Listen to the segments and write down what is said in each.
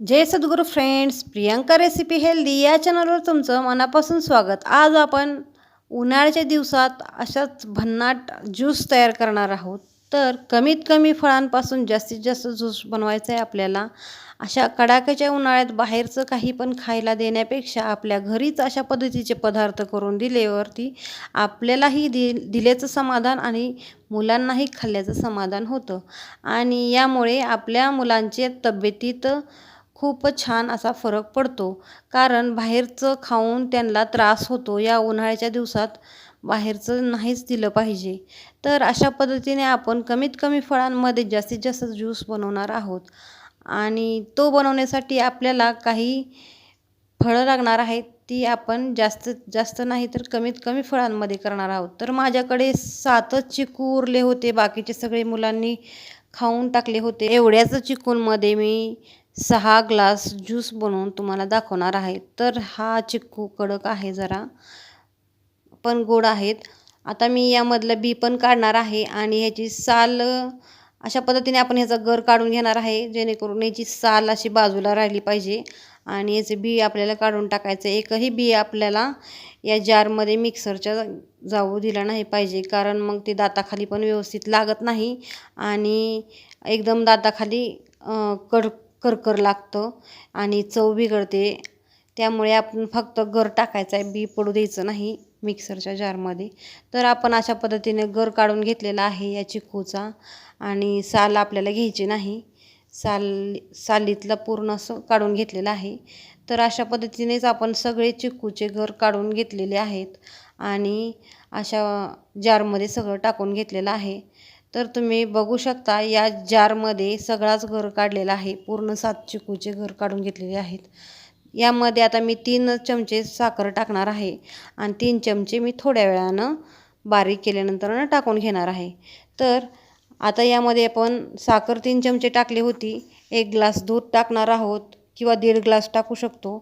जय सद्गुरू friends Priyanka recipe healthy या चॅनलवर तुमचं मनापासून स्वागत. आज आपण उन्हाळ्याच्या दिवसात अशाच भन्नाट ज्यूस तयार करणार आहोत. तर कमीत कमी फळांपासून जास्तीत जास्त ज्यूस बनवायचा आहे आपल्याला. अशा कडाक्याच्या उन्हाळ्यात बाहेरचं काही पण खायला देण्यापेक्षा आपल्या घरीच अशा पद्धतीचे पदार्थ करून दिलेवरती आपल्यालाही दि दिल्याचं समाधान आणि मुलांनाही खाल्ल्याचं समाधान होतं. आणि यामुळे आपल्या मुलांचे तब्येतीत खूपच छान असा फरक पडतो. कारण बाहेरचं खाऊन त्यांना त्रास होतो या उन्हाळ्याच्या दिवसात बाहेरचं नाहीच दिलं पाहिजे. तर अशा पद्धतीने आपण कमीत कमी फळांमध्ये जास्तीत जास्त ज्यूस बनवणार आहोत. आणि तो बनवण्यासाठी आपल्याला काही फळं लागणार आहेत ती आपण जास्त जास्त नाही तर कमीत कमी फळांमध्ये करणार आहोत. तर माझ्याकडे सातच चिकू उरले होते बाकीचे सगळे मुलांनी खाऊन टाकले होते. एवढ्याच चिकूनमध्ये मी सहा ग्लास ज्यूस बनवून तुम्हाला दाखवणार आहे. तर हा चिक्कू कडक आहे जरा पण गोड आहेत. आता मी यामधलं बी पण काढणार आहे आणि ह्याची साल अशा पद्धतीने आपण ह्याचा गर काढून घेणार आहे जेणेकरून याची साल अशी बाजूला राहिली पाहिजे आणि याचे बी आपल्याला काढून टाकायचं. एकही बी आपल्याला या जारमध्ये मिक्सरच्या जाऊ दिला नाही पाहिजे कारण मग ते दाताखाली पण व्यवस्थित लागत नाही आणि एकदम दाताखाली कड करकर लागतं आणि चव बिघडते. त्यामुळे आपण फक्त गर टाकायचं आहे बी पडू द्यायचं नाही मिक्सरच्या जारमध्ये. तर आपण अशा पद्धतीने गर काढून घेतलेला आहे या चिक्कूचा आणि साल आपल्याला घ्यायची नाही. साल सालीतला पूर्ण असं काढून घेतलेलं आहे. तर अशा पद्धतीनेच आपण सगळे चिक्कूचे घर काढून घेतलेले आहेत आणि अशा जारमध्ये सगळं टाकून घेतलेलं आहे. तर तुम्ही बघू शकता या जारमध्ये सगळाच घर काढलेला आहे. पूर्ण सात चिकूचे घर काढून घेतलेले आहेत. यामध्ये आता मी तीन चमचे साखर टाकणार आहे आणि तीन चमचे मी थोड्या वेळानं बारीक केल्यानंतर टाकून घेणार आहे. तर आता यामध्ये आपण साखर तीन चमचे टाकली होती. एक ग्लास दूध टाकणार आहोत किंवा दीड ग्लास टाकू शकतो.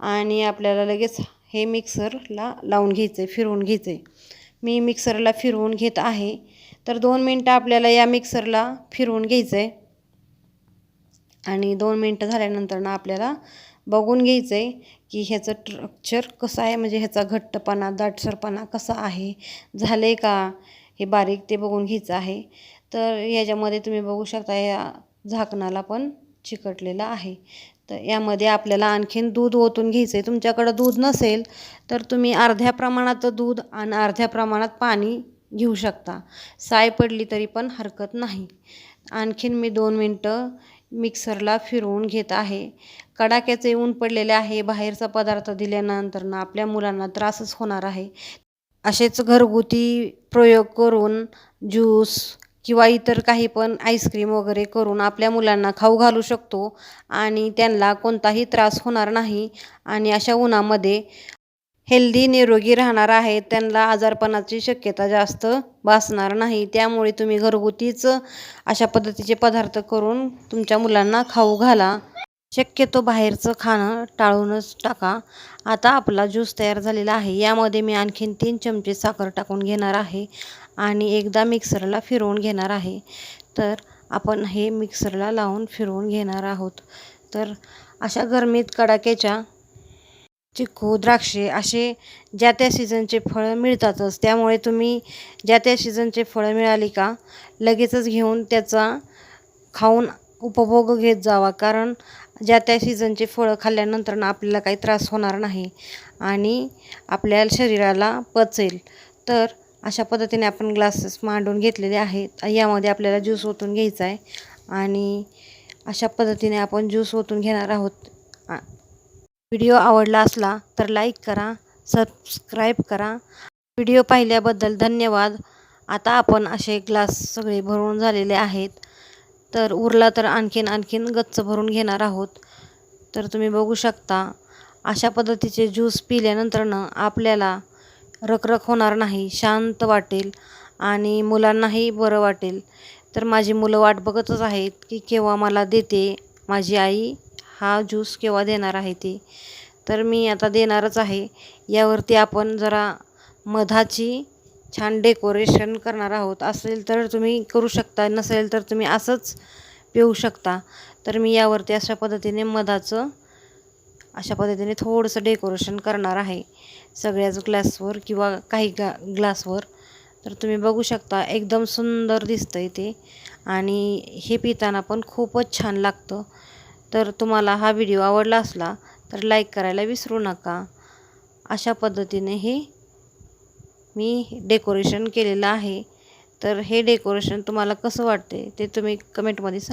आणि आपल्याला लगेच हे मिक्सरला लावून घ्यायचं आहे फिरवून घ्यायचं आहे मी मिक्सरला फिरवून घेत आहे. तर दोन मिनटं आपल्याला या मिक्सरला फिरवून घ्यायचं आहे आणि दोन मिनटं झाल्यानंतर ना आपल्याला बघून घ्यायचं आहे की ह्याचं स्ट्रक्चर कसं आहे म्हणजे ह्याचा घट्टपणा दाटसरपणा कसा आहे झालं आहे का? हे बारीक ते बघून घ्यायचं आहे. तर याच्यामध्ये तुम्ही बघू शकता या झाकणाला पण चिकटलेलं आहे. तर यामध्ये आपल्याला आणखीन दूध ओतून घ्यायचं आहे तुमच्याकडं दूध नसेल तर तुम्ही अर्ध्या प्रमाणात दूध आणि अर्ध्या प्रमाणात पाणी घेऊ शकता. साय पडली तरी पण हरकत नाही. आणखीन मी दोन मिनटं मिक्सरला फिरवून घेत आहे. कडाक्याचे ऊन पडलेले आहे. बाहेरचा पदार्थ दिल्यानंतर ना आपल्या मुलांना त्रासच होणार आहे. असेच घरगुती प्रयोग करून ज्यूस किंवा इतर काही पण आईस्क्रीम वगैरे करून आपल्या मुलांना खाऊ घालू शकतो आणि त्यांना कोणताही त्रास होणार नाही. आणि अशा उन्हामध्ये हेल्दी निरोगी राहणार आहे त्यांना आजारपणाची शक्यता जास्त भासणार नाही. त्यामुळे तुम्ही घरगुतीच अशा पद्धतीचे पदार्थ करून तुमच्या मुलांना खाऊ घाला. शक्यतो बाहेरचं खाणं टाळूनच टाका. आता आपला ज्यूस तयार झालेला आहे. यामध्ये मी आणखीन तीन चमचे साखर टाकून घेणार आहे आणि एकदा मिक्सरला फिरवून घेणार आहे. तर आपण हे मिक्सरला लावून फिरवून घेणार आहोत. तर अशा गरमीत कडाक्याच्या चिक्कू द्राक्षे असे ज्या त्या सीझनचे फळं मिळतातच. त्यामुळे तुम्ही ज्या त्या सीझनचे फळं मिळाली का लगेचच घेऊन त्याचा खाऊन उपभोग घेत जावा. कारण ज्या त्या सीझनचे फळं खाल्ल्यानंतर आपल्याला काही त्रास होणार नाही आणि आपल्या शरीराला पचेल. तर अशा पद्धतीने आपण ग्लासेस मांडून घेतलेले आहेत. यामध्ये आपल्याला ज्यूस ओतून घ्यायचा आहे आणि अशा पद्धतीने आपण ज्यूस ओतून घेणार आहोत. व्हिडिओ आवडला असला तर लाईक करा सबस्क्राईब करा. व्हिडिओ पाहिल्याबद्दल धन्यवाद. आता आपण असे ग्लास सगळे भरून झालेले आहेत. तर उरला तर आणखीन आणखीन गच्च भरून घेणार आहोत. तर तुम्ही बघू शकता अशा पद्धतीचे ज्यूस पिल्यानंतरनं आपल्याला रखरख होणार नाही शांत वाटेल आणि मुलांनाही बरं वाटेल. तर माझी मुलं वाट बघतच आहेत की केव्हा मला देते माझी आई? हा ज्यूस केव्हा देणार आहे ती? तर मी आता देणारच आहे. यावरती आपण जरा मधाची छान डेकोरेशन करणार आहोत. असेल तर तुम्ही करू शकता नसेल तर तुम्ही असंच पिऊ शकता. तर मी यावरती अशा पद्धतीने मधाचं अशा पद्धतीने थोडंसं डेकोरेशन करणार आहे. सगळ्याच ग्लासवर किंवा काही गा ग्लासवर. तर तुम्ही बघू शकता एकदम सुंदर दिसतं आहे ते. आणि हे पिताना पण खूपच छान लागतं. तर तुम्हाला हा व्हिडिओ आवडला असला तर लाईक करायला विसरू नका. अशा पद्धतीने हे मी डेकोरेशन केलेलं आहे. तर हे डेकोरेशन तुम्हाला कसं वाटते ते तुम्ही कमेंटमध्ये सांग.